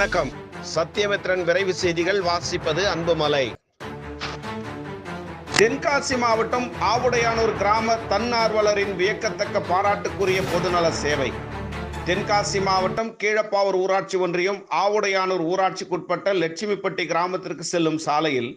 வணக்கம். சத்யமித்ரன் விரைவு செய்திகள் வாசிப்பது அன்புமலை. தென்காசி மாவட்டம் ஆவுடையானூர் கிராம தன்னார்வலரின் வியக்கத்தக்க பாராட்டுக்குரிய பொதுநல சேவை. தென்காசி மாவட்டம் கீழப்பாவூர் ஊராட்சி ஒன்றியம் ஆவுடையானூர் ஊராட்சிக்குட்பட்ட லட்சுமிப்பட்டி கிராமத்திற்கு செல்லும் சாலையில்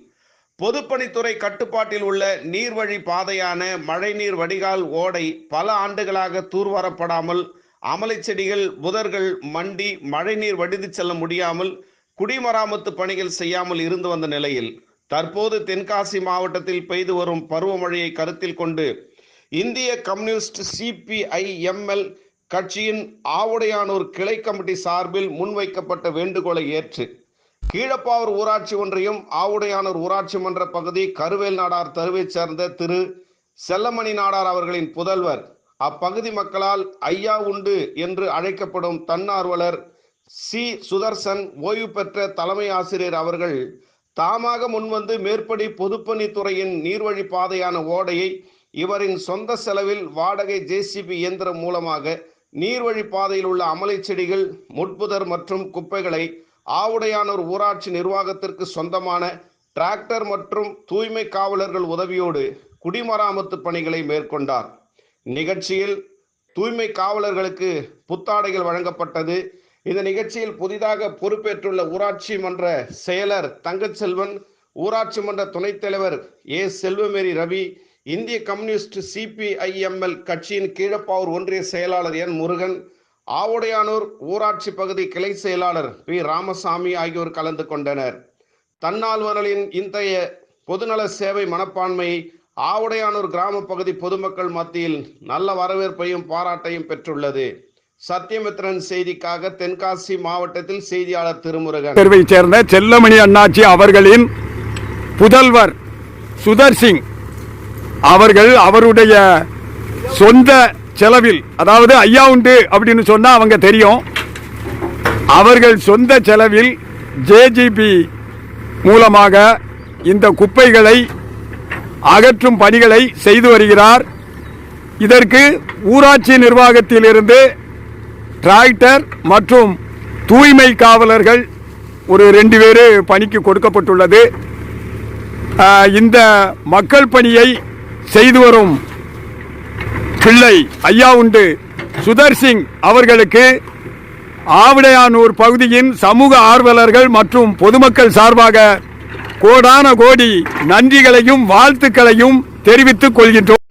பொதுப்பணித்துறை கட்டுப்பாட்டில் உள்ள நீர்வழி பாதையான மழைநீர் வடிகால் ஓடை பல ஆண்டுகளாக தூர்வாரப்படாமல் அமலை செடிகள் புதர்கள் மண்டி மழைநீர் வடிந்து செல்ல முடியாமல் குடிமராமத்து பணிகள் செய்யாமல் இருந்து வந்த நிலையில் தற்போது தென்காசி மாவட்டத்தில் பெய்து வரும் பருவமழையை கருத்தில் கொண்டு இந்திய கம்யூனிஸ்ட் சிபிஐஎம்எல் கட்சியின் ஆவுடையானூர் கிளை கமிட்டி சார்பில் முன்வைக்கப்பட்ட வேண்டுகோளை ஏற்று கீழப்பாவூர் ஊராட்சி ஒன்றியம் ஆவுடையானூர் ஊராட்சி மன்ற பகுதி கருவேல் நாடார் தருவை சேர்ந்த திரு செல்லமணி நாடார் அவர்களின் புதல்வர் அப்பகுதி மக்களால் ஐயா உண்டு என்று அழைக்கப்படும் தன்னார்வலர் சி. சுதர்சன் ஓய்வு பெற்ற தலைமை ஆசிரியர் அவர்கள் தாமாக முன்வந்து மேற்படி பொதுப்பணித்துறையின் நீர்வழி பாதையான ஓடையை இவரின் சொந்த செலவில் வாடகை ஜேசிபி இயந்திரம் மூலமாக நீர்வழி பாதையில் உள்ள அமலை செடிகள் முட்புதர் மற்றும் குப்பைகளை ஆவுடையானூர் ஊராட்சி நிர்வாகத்திற்கு சொந்தமான டிராக்டர் மற்றும் தூய்மை காவலர்கள் உதவியோடு குடிமராமத்து பணிகளை மேற்கொண்டார். நிகழ்ச்சியில் தூய்மை காவலர்களுக்கு புத்தாடைகள் வழங்கப்பட்டது. இந்த நிகழ்ச்சியில் புதிதாக பொறுப்பேற்றுள்ள ஊராட்சி மன்ற செயலர் தங்கச்செல்வன் ஊராட்சி மன்ற துணைத் தலைவர் ஏ. செல்வமேரி ரவி இந்திய கம்யூனிஸ்ட் சிபிஐஎம்எல் கட்சியின் கீழப்பாவூர் ஒன்றிய செயலாளர் என் முருகன் ஆவுடையானூர் ஊராட்சி பகுதி கிளை செயலாளர் பி. ராமசாமி ஆகியோர் கலந்து கொண்டனர். தன்னால்வர்களின் இன்றைய பொதுநல சேவை மனப்பான்மையை ஆவுடையானூர் கிராம பகுதி பொதுமக்கள் மத்தியில் நல்ல வரவேற்பையும் பாராட்டையும் பெற்றுள்ளது. சத்தியமித்ரன் செய்திக்காக தென்காசி மாவட்டத்தில் செய்தியாளர் திருமுருகன். தெருவைச் சேர்ந்த செல்லமணி அண்ணாச்சி அவர்களின் புதல்வர் சுதர் சிங் அவர்கள் அவருடைய சொந்த செலவில் அதாவது ஐயா உண்டு அப்படின்னு சொன்னா அவங்க தெரியும். அவர்கள் சொந்த செலவில் ஜேஜிபி மூலமாக இந்த குப்பைகளை அகற்றும் பணிகளை செய்து வருகிறார். இதற்கு ஊராட்சி நிர்வாகத்திலிருந்து டிராக்டர் மற்றும் தூய்மை காவலர்கள் ஒரு ரெண்டு பேர் பணிக்கு கொடுக்கப்பட்டுள்ளது. இந்த மக்கள் பணியை செய்து வரும் பிள்ளை ஐயா உண்டு சுதர் சிங் அவர்களுக்கு ஆவிடையானூர் பகுதியின் சமூக ஆர்வலர்கள் மற்றும் பொதுமக்கள் சார்பாக கோடான கோடி நன்றிகளையும் வாழ்த்துக்களையும் தெரிவித்துக் கொள்கின்றோம்.